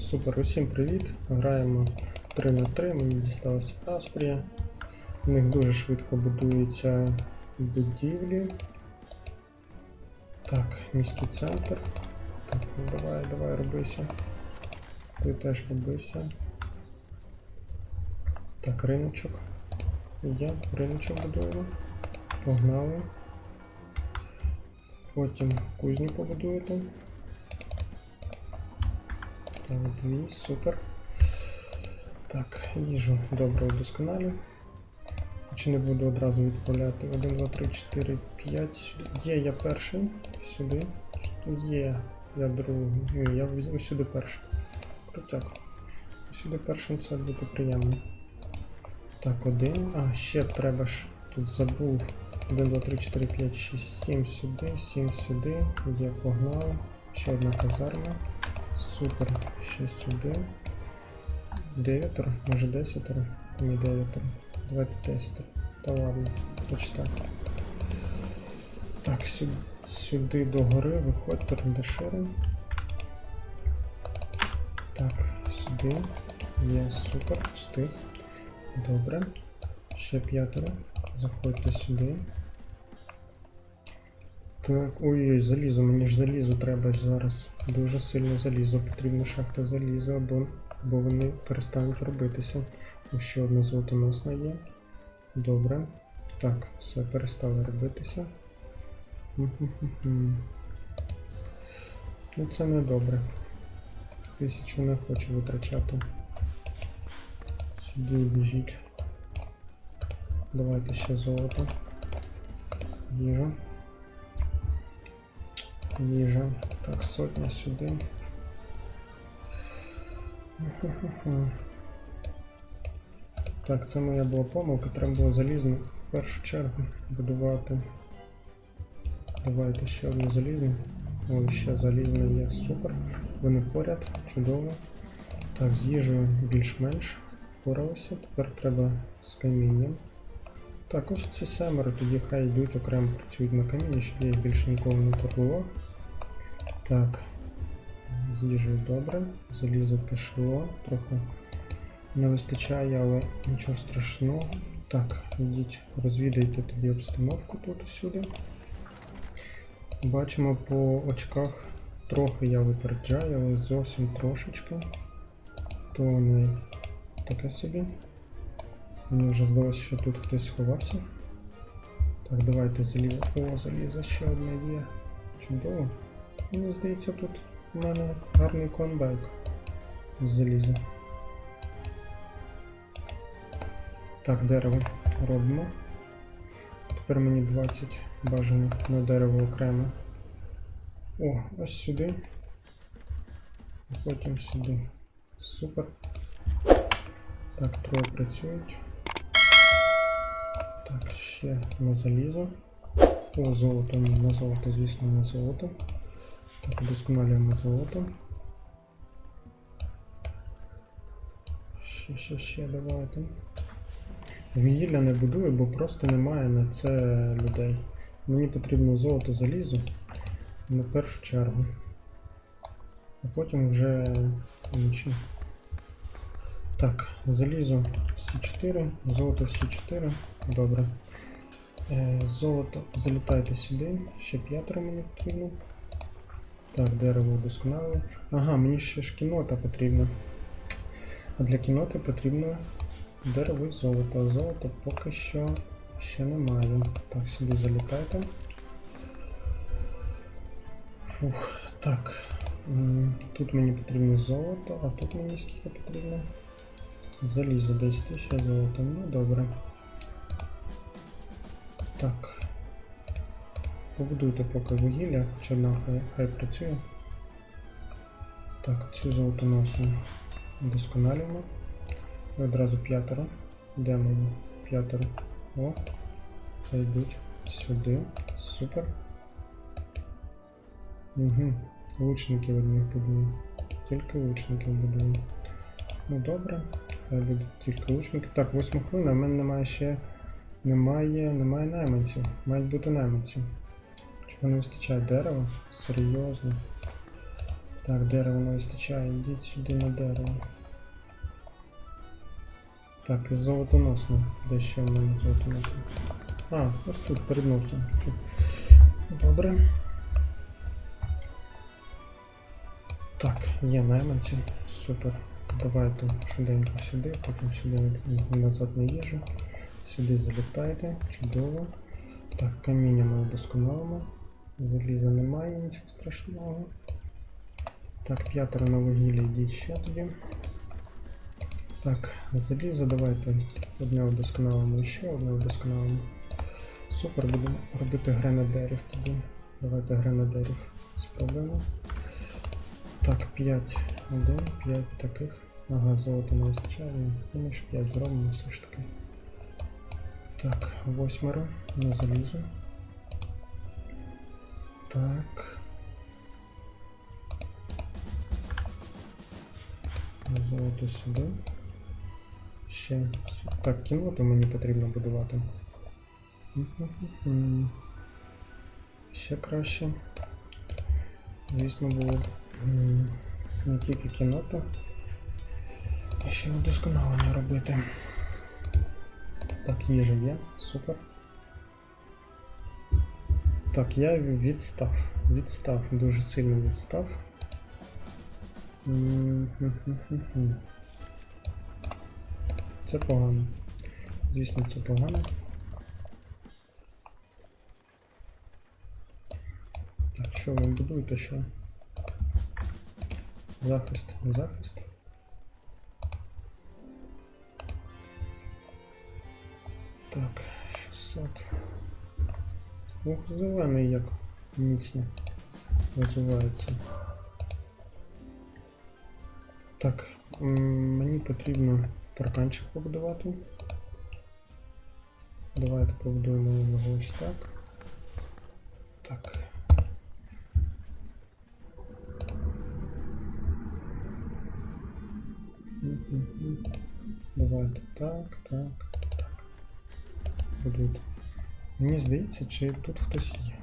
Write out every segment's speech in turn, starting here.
Супер, усім привіт. Граємо 3 на 3 мені дісталася Австрія. У них дуже швидко будуються будівлі. Так, міський центр. Так, ну давай, давай, робися. Ти теж робися. Так, риночок. Є, риночок будуємо. Погнали. Потім кузню побудуєте. Так, дві, супер. Так, їжу добре удосконалю. Чи не буду одразу відправляти. 1, 2, 3, 4, 5. Є, я перший. Сюди. Є, я другий. Ні, я віз- усюди перший. Крутяк. Усюди першим це буде приємно. Так, один. А, ще треба ж. Тут забув. 1, 2, 3, 4, 5, 6, 7 сюди, 7 сюди. Є, погнали. Ще одна казарма. Супер. Ще сюди. Дев'ятеро, може десятеро? Ні, дев'ятеро. Давайте десятеро. Та ладно, хоч так. Так, сюди, сюди до гори, виходьте, рендешири. Так, сюди. Є, супер, встиг. Добре. Ще п'ятеро. Заходьте сюди. Так, ой-ой, залізо, мені ж залізо треба зараз. Дуже сильно залізо, потрібна шахта заліза, або, бо вони перестануть робитися. Ще одна золотоносна є. Добре. Так, все перестало робитися. Ну це не добре. Тисячу не хочу витрачати. Сюди біжіть. Давайте ще золото. Їжа. Їжа. Так, сотня сюди. Так, це моя була помилка, треба було залізну в першу чергу будувати. Давайте ще одну залізну. Ой, ще залізна є, супер. Вони поряд, чудово. Так, з їжею більш-менш впоралися. Тепер треба з камінням. Так, ось ці семеро, тоді хай йдуть окремо працюють на камінні, щоб я їх більше ніколи не турбував. Так, з їжею добре. Залізо пішло, трохи не вистачає, але нічого страшного. Так, йдіть, розвідайте тоді обстановку тут усюди. Бачимо по очках трохи я випереджаю, але зовсім трошечки. То не таке собі. Мені вже здалося, що тут хтось сховався. Так, давайте залізо. О, залізо ще одне є. Чудово. Мені здається, тут у мене гарний конбайк з заліза. Так, дерево робимо. Тепер мені 20 бажано на дерево окремо. О, ось сюди. Потім сюди. Супер. Так, троє працюють. Так, ще на залізо. О, золото, ні, на золото, звісно, на золото. Так, удосконалюємо золото. Ще, ще, ще, давайте. Вугілля не будую, бо просто немає на це людей. Мені потрібно золото залізо на першу чергу. А потім вже інші. Так, залізо всі 4, золото всі 4. Добре. Е, золото залітайте сюди, ще п'ятеро мені потрібно. Так, дерево удосконалили. Ага, мені ще ж кінота потрібна. А для кіноти потрібно дерево і золото. А золота поки що ще немає. Так, сюди залітайте. Фух, так. Тут мені потрібно золото, а тут мені скільки потрібно? Залізо 10 тисяч, золото. Ну, добре. Так. Побудуйте поки вугілля, хоча одна хай, хай працює. Так, цю золотоносну вдосконалюємо. І одразу п'ятеро. Де мені? П'ятеро. О. Йдуть сюди. Супер. Угу. Лучників одних будуємо. Тільки лучників будуємо. Ну добре. Хай будуть тільки лучники. Так, 8 хвилин, в мене немає ще. Немає, немає найманців. Мають бути найманці. Чого не вистачає дерева? Серйозно. Так, дерево не вистачає, йдіть сюди на дерево. Так, із золотоносно. Де ще в мене золотоносно? А, ось тут перед носом. Добре. Так, є найманці. Супер. Давайте швиденько сюди, потім сюди назад на їжу. Сюди залітайте. Чудово. Так, каміння ми удосконалимо. Заліза немає, нічого страшного. Так, п'ятеро на вугілля йдіть ще тоді. Так, залізо давайте одне удосконалимо і ще одне удосконалимо. Супер, будемо робити гренадерів тоді. Давайте гренадерів спробуємо. Так, 5, 1, 5 таких. Ага, золота не вистачає. Думаю, що 5 зробимо все ж таки. Так, восьмеро на залізо. Так. Золото сюди. Ще. Так, кіноту мені потрібно будувати. Ще краще. Звісно, було не тільки кіноту, а ще удосконалення робити. Так, їжа є, супер. Так, я відстав. Відстав, дуже сильно відстав. Це погано. Звісно, це погано. Так, що ви будуєте що? Захист, захист. Так, 600. Ух, зелений як міцно розвивається. Так, мені потрібно парканчик побудувати. Давайте побудуємо його ось так. Так. Давайте так, так, так. Будуть. Мені здається, чи тут хтось є.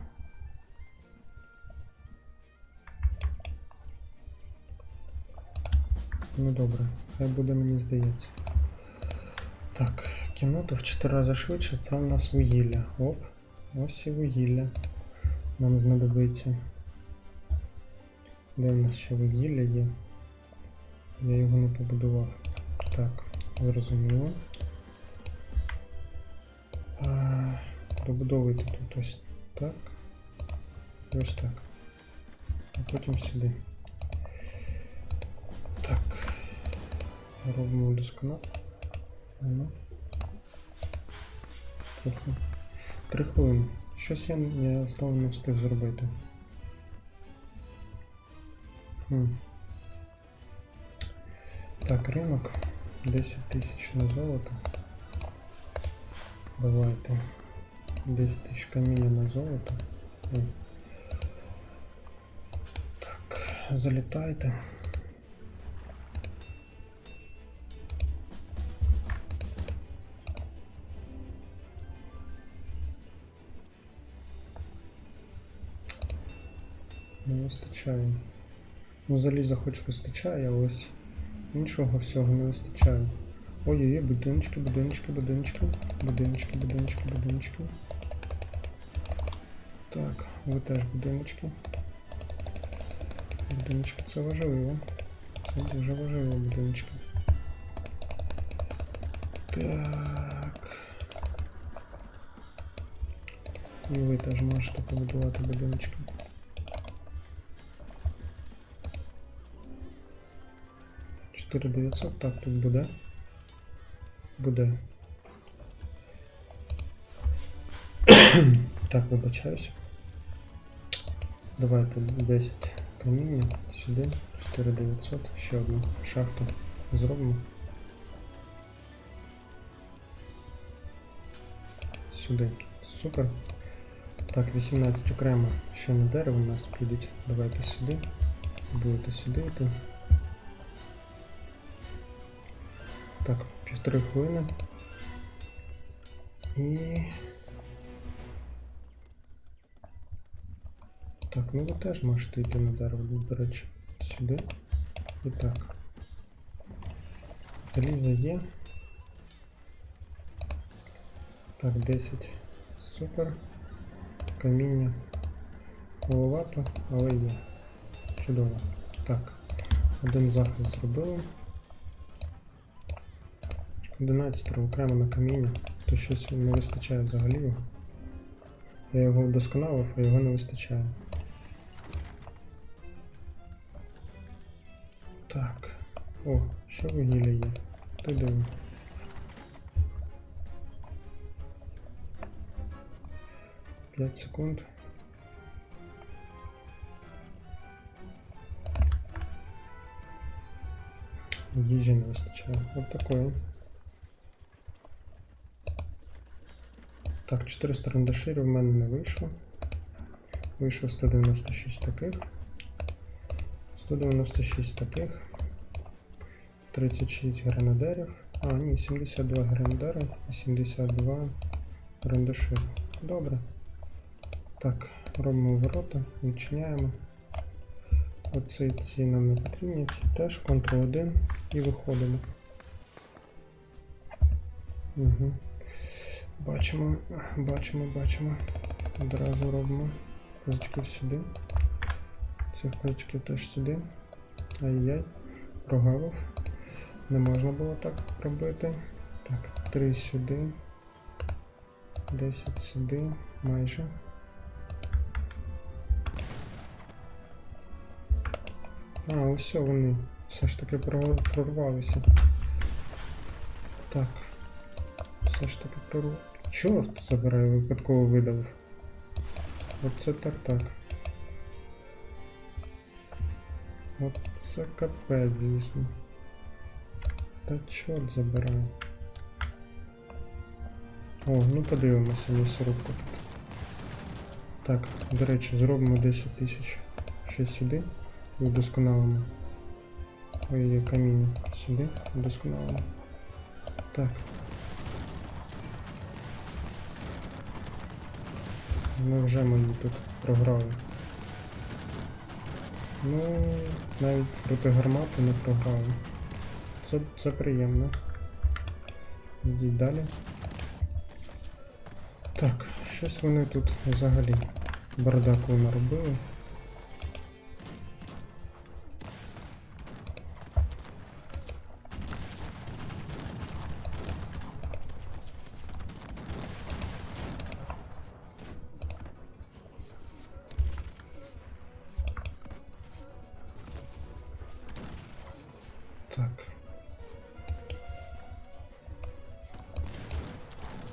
Ну добре, хай буде мені здається. Так, кіноту в 4 рази швидше, це у нас вугілля. Оп, ось і вугілля. Нам знадобиться. Де в нас ще вугілля є? Я його не побудував. Так, зрозуміло. Добудовуйте тут ось так. Ось так. А потім сюди. Так. Робимо досконало. Ну. Трохи. Три хвилини. Щось я, я знову не встиг зробити. Хм. Так, ринок. 10 тисяч на золото. Давайте. 10 тисяч каміння на золото. Так, залітайте. Не вистачає. Ну, заліза хоч вистачає, ось іншого всього не вистачає. Ой-ой-ой, будиночки, будиночки, будиночки, будиночки, будиночки, будиночки. Так, ви теж будиночки. Будиночки це важливо. Це дуже важливо будиночки. Так. І ви теж можете побудувати будиночки. Чотири 900, так, тут буде. Буде. так, вибачаюсь. Давайте 10 каміння сюди, 4900, ще одну шахту зробимо. Сюди. Супер. Так, 18 окремо, що на дерево у нас підуть. Давайте сюди. Будете сюди йти. Так, півтори хвилини. І. Так, ну ви теж можете йти на дерево, до речі. сюди. І так. Заліза є. Так, 10. Супер. Каміння. Маловато, але є. Чудово. Так. Один захист зробили. 11 окремо на каміння. То щось не вистачає взагалі. Я його вдосконалив, а його не вистачає. Так. О, ще вугілля є. То диво. П'ять секунд. Їжі не вистачає. От такої. Так, 400 рандаширів в мене не вийшло. Вийшло 196 таких. 196 таких. 36 гренадерів. А, ні, 72 гренадери і 72 грандаширів. Добре. Так, робимо ворота, відчиняємо. Оці ці нам не потрібні, ці теж Ctrl-1 і виходимо. Угу. Бачимо, бачимо, бачимо. Одразу робимо козачків сюди. Цих козачків теж сюди. Ай-яй, прогавив. Не можна було так робити. Так, 3 сюди. 10 сюди, майже. А, ось вони все ж таки прорвалися. Так. Все ж таки прорвалися. Чорт забираю, випадково видавив. Оце так так. Оце капець, звісно. Та чорт забираю. О, ну подивимося м'ясорубку тут. Так, до речі, зробимо 10 тисяч ще сюди і вдосконалимо. Ой, є каміння сюди, вдосконалимо. Так. Ми вже мої тут програли. Ну, навіть проти гармати не програли. Це, це приємно. Йдіть далі. Так, щось вони тут взагалі бардаку наробили.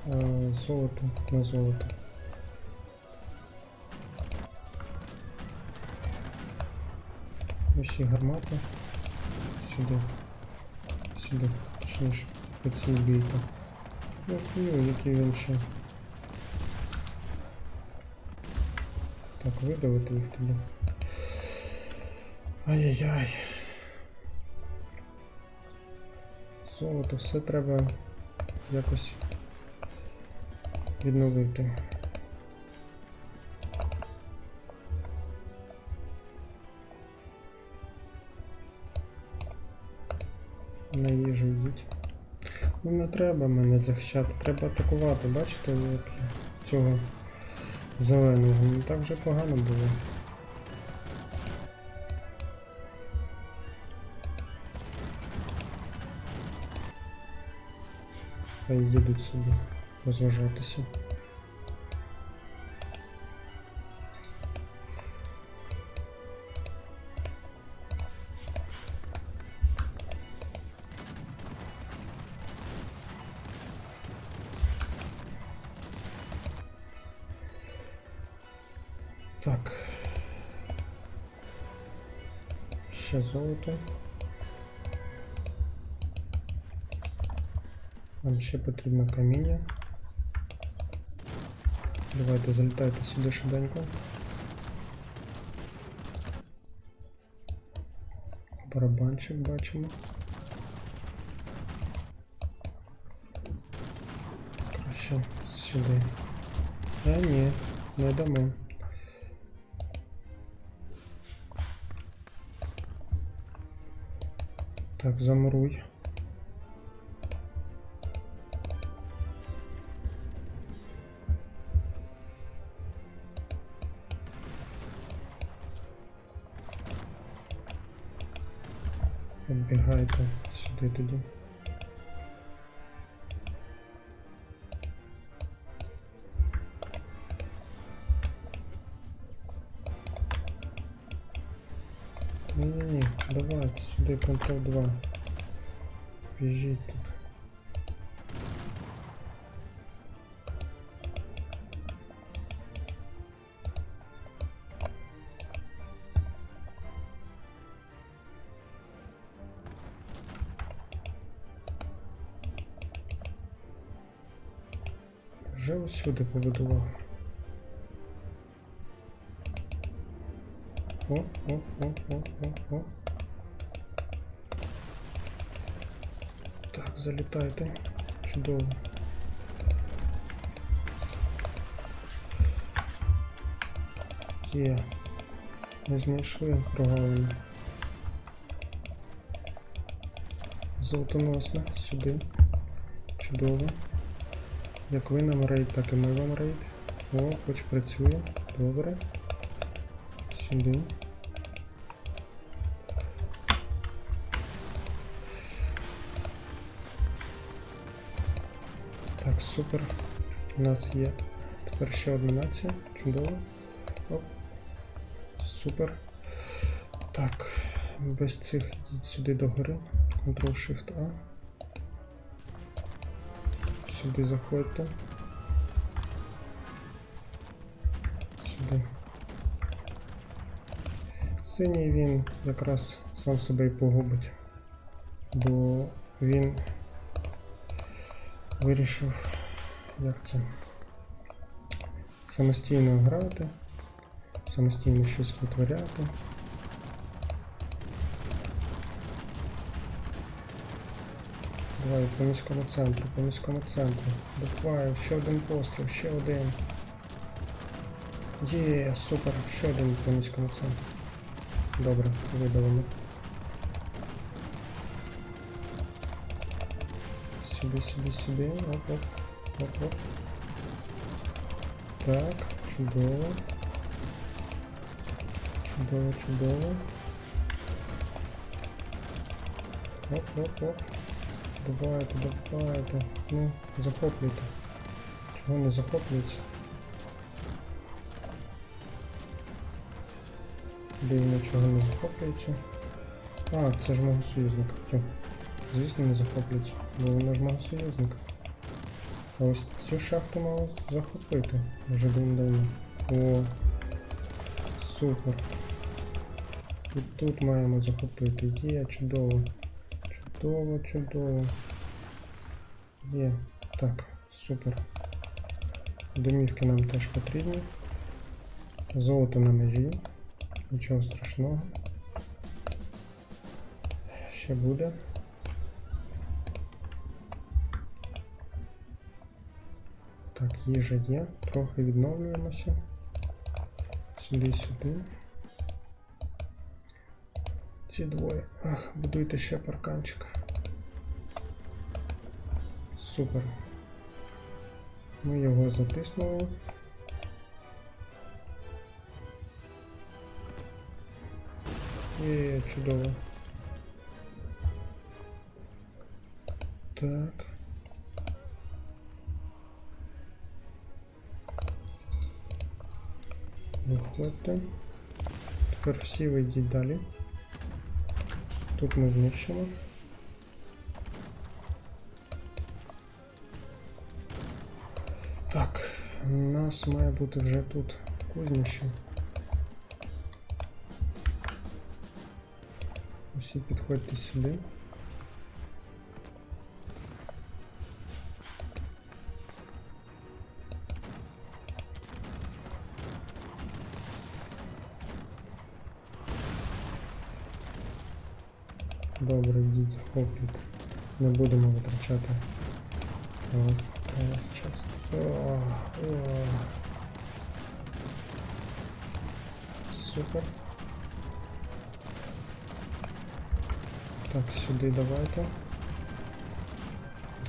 Золото на золото. Усі гармати. Сюди. Сюди. Точніше, по цій бійці. Ну, який він ще. Так, видавити їх тоді. Ай-яй-яй. Золото, все треба якось відновити. На їжу йдіть. Ну не треба мене захищати, треба атакувати, бачите, як цього зеленого. Не так вже погано було. Хай їдуть собі розважатися. Так. Ще золото. Нам ще потрібно каміння. Давайте залітайте сюди швиденько. Барабанчик бачимо. Краще сюди. А ні, не дамо. Так, замуруй. сюди тоді. Ні-ні-ні, давайте сюди Ctrl 2. Біжіть тут. Усюди побудував. О, о, о, о, о, о. Так, залітайте. Чудово. Є. Ми знайшли прогалину. Золотоносна, сюди. Чудово. Як ви нам рейд, так і ми вам рейд. О, хоч працює. Добре. Сюди. Так, супер. У нас є тепер ще одна нація. Чудово. Оп. Супер. Так, без цих йдіть сюди догори. Ctrl-Shift-A. Сюди заходьте. Сюди. Синій він якраз сам себе і погубить, бо він вирішив, як це, самостійно грати, самостійно щось витворяти. Давай по міському центру, по міському центру. Давай, ще один постріл, ще один. Є, супер, ще один по міському центру. Добре, видалимо. Сюди, сюди, сюди. Оп, оп, оп, оп. Так, чудово. Чудово, чудово. Оп, оп, оп. Давайте, давайте. Ну, захоплюйте. Чого не захоплюється? Дивно, чого не захоплюється. А, це ж мого союзника. Звісно, не захоплюється, бо воно ж мого союзника. А ось цю шахту мало захопити. Вже давно. О, супер. І тут маємо захопити. Є, чудово. Чудово, чудово. Є. Так, супер. Домівки нам теж потрібні. Золото на межі. Нічого страшного. Ще буде. Так, їжа є. Трохи відновлюємося. Сюди, сюди. Ці двоє. Ах, будуйте ще парканчик. Супер. Ми його затиснули. Є, чудово. Так. Виходьте. Тепер всі вийдіть далі. Тут ми знищимо. Так, у нас має бути вже тут кузніше. Усі підходьте сюди. Йдіть. Не будемо витрачати вас, час. Супер. Так, сюди давайте.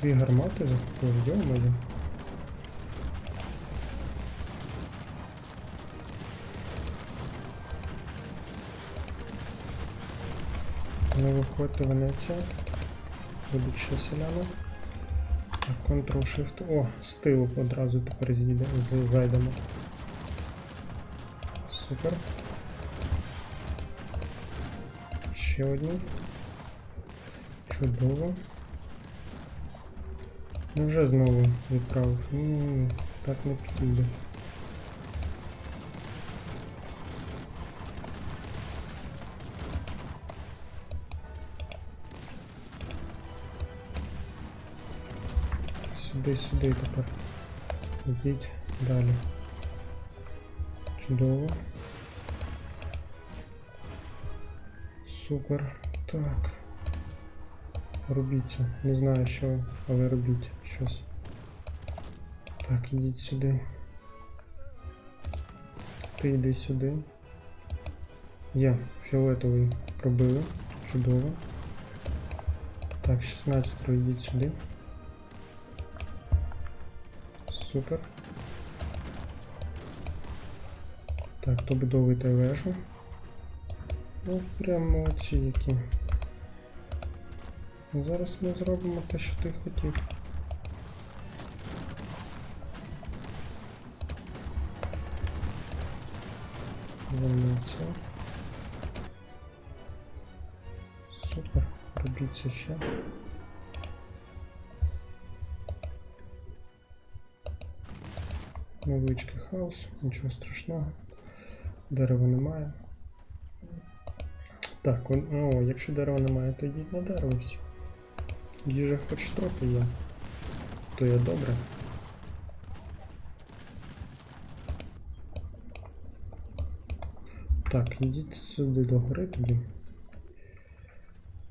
Дві гармати закупили, йо-моє. Не виходьте Венеція. Будуть ще селяни. Ctrl-Shift. О, з тилу одразу тепер з'їде, з- зайдемо. Супер. Ще одні. Чудово. Невже знову відправив? Ні, так не підійде. Сюди, сюди тепер. Йдіть далі. Чудово. Супер. Так. Робіться. Не знаю що, але робіть щось. Так, ідіть сюди. Ти йди сюди. Є, фіолетовий пробили. Чудово. Так, 16 йдіть сюди. Супер. Так, добудовуйте вежу. Ну, прямо оці які. Ну, Зараз ми зробимо те, що ти хотів. Венеція. Супер. Робіться ще. Невеличкий хаос, нічого страшного. Дерева немає. Так, о, якщо дерева немає, то йдіть на дерево. Їжа хоч трохи є. То є добре. Так, йдіть сюди до гори тоді.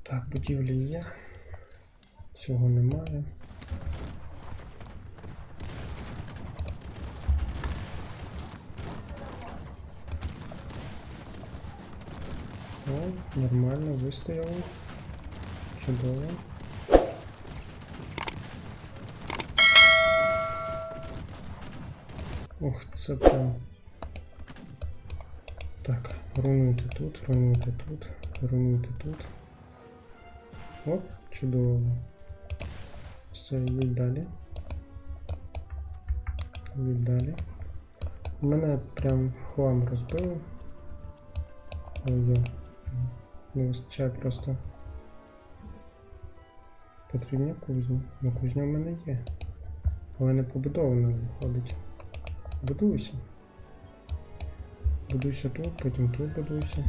Так, будівлі є. Цього немає. О, нормально, вистояли. Чудово. Ох, це прям. Так, руйнуйте тут, руйнуйте тут, руйнуйте тут. Оп, чудово. Все, йдіть далі. Йдіть далі. Мене прям в хлам розбили. Ой, Не вистачає просто. Потрібна кузня. Ну кузня в мене є. Але не побудована виходить. Будуйся. Будуйся тут, потім тут будуйся.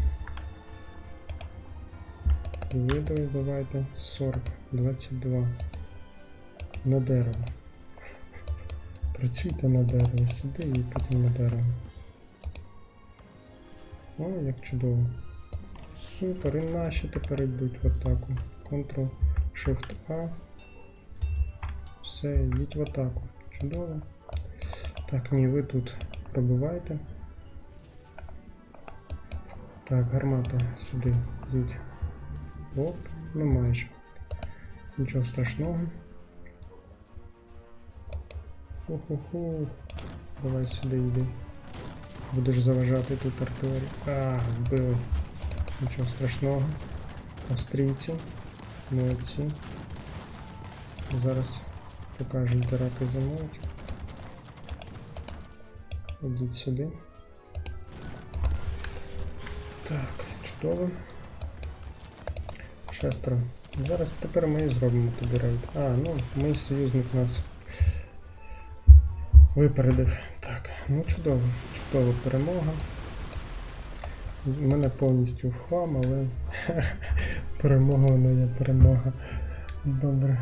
Видаю давайте 40, 22. На дерево. Працюйте на дерево, сюди і потім на дерево. О, як чудово. Супер, і наші тепер йдуть в атаку. Ctrl Shift A. Все, йдіть в атаку. Чудово. Так, ні, ви тут пробивайте. Так, гармата сюди йдіть. Оп, ну майже. Нічого страшного. Ху-ху-ху. Давай сюди йди. Будеш заважати тут артилерію. А, вбили. Нічого страшного. Австрійці. Молодці. Зараз покажемо, де раки замовить. Ідіть сюди. Так, чудово. Шестеро. Зараз тепер ми і зробимо тобі рейд. А, ну, мій союзник нас випередив. Так, ну чудово, чудова перемога. Мене повністю в хлам, але перемога вона є перемога. Добре.